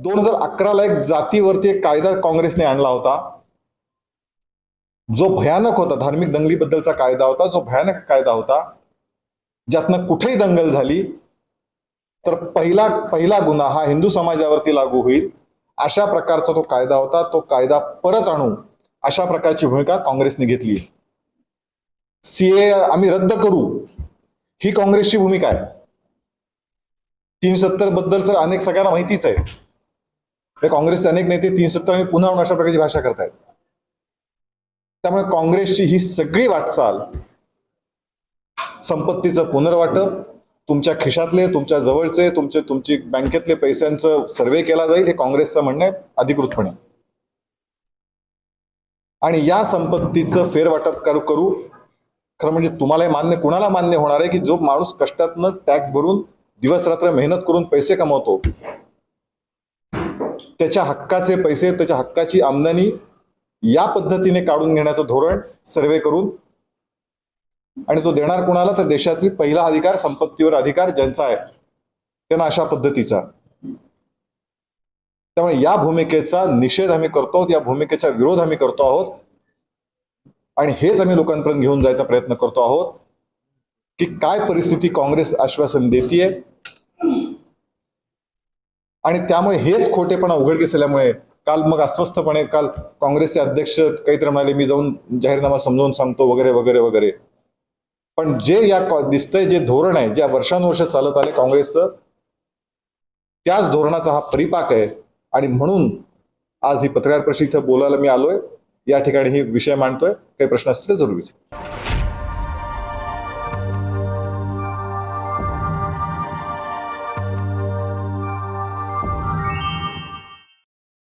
दोन हजार अकराला एक जातीवरती एक कायदा काँग्रेसने आणला होता. जो भयानक होता धार्मिक दंगलीबद्दलचा कायदा होता जो भयानक कायदा होता ज्यातनं कुठेही दंगल झाली तर पहिला पहिला गुन्हा हा हिंदू समाजावरती लागू होईल अशा प्रकारचा तो कायदा होता. तो कायदा परत आणू अशा प्रकारची भूमिका काँग्रेसने घेतली. सीए आम्ही रद्द करू. ही काँग्रेसची भूमिका आहे. तीन सत्तरबद्दल तर अनेक सगळ्यांना माहितीच आहे. काँग्रेसचे अनेक नेते तीन सत्तर आम्ही पुन्हा अशा प्रकारची भाषा करतायत. त्यामुळे काँग्रेसची ही सगळी वाटचाल संपत्तीचं पुनर्वाटप तुमच्या खिशातले तुमच्या जवळचे तुमचे तुमची बँकेतले पैशांचं सर्वे केला जाईल हे काँग्रेसचं म्हणणं आहे अधिकृतपणे. आणि या संपत्तीचं फेरवाटप करू करू खरं म्हणजे तुम्हालाही मान्य कुणाला मान्य होणार आहे की जो माणूस कष्टातनं टॅक्स भरून दिवस रात्र मेहनत करून पैसे कमवतो त्याच्या हक्काचे पैसे त्याच्या हक्काची आमदनी या पद्धतीने काढून घेण्याचं धोरण सर्वे करून आणि तो देणार कोणाला? तर देशातील पहिला अधिकार संपत्तीवर अधिकार ज्यांचा आहे त्यांना अशा पद्धतीचा. त्यामुळे या भूमिकेचा निषेध आम्ही करतो आहोत या भूमिकेचा विरोध आम्ही करतो आहोत आणि हेच आम्ही लोकांपर्यंत घेऊन जायचा प्रयत्न करतो आहोत की काय परिस्थिती काँग्रेस आश्वासन देतीये आणि त्यामुळे हेच खोटेपणा उघडकीस आल्यामुळे काल मग अस्वस्थपणे काल काँग्रेसचे अध्यक्ष काहीतरी म्हणाले मी जाऊन जाहीरनामा समजावून सांगतो वगैरे वगैरे वगैरे. पण जे या कॉ- दिसतंय जे धोरण आहे ज्या वर्षानुवर्ष चालत आले काँग्रेसचं त्याच धोरणाचा हा परिपाक आहे. आणि म्हणून आज ही पत्रकार परिषद इथं बोलायला मी आलोय. या ठिकाणी ही विषय मांडतोय. काही प्रश्न असतील तर जरूर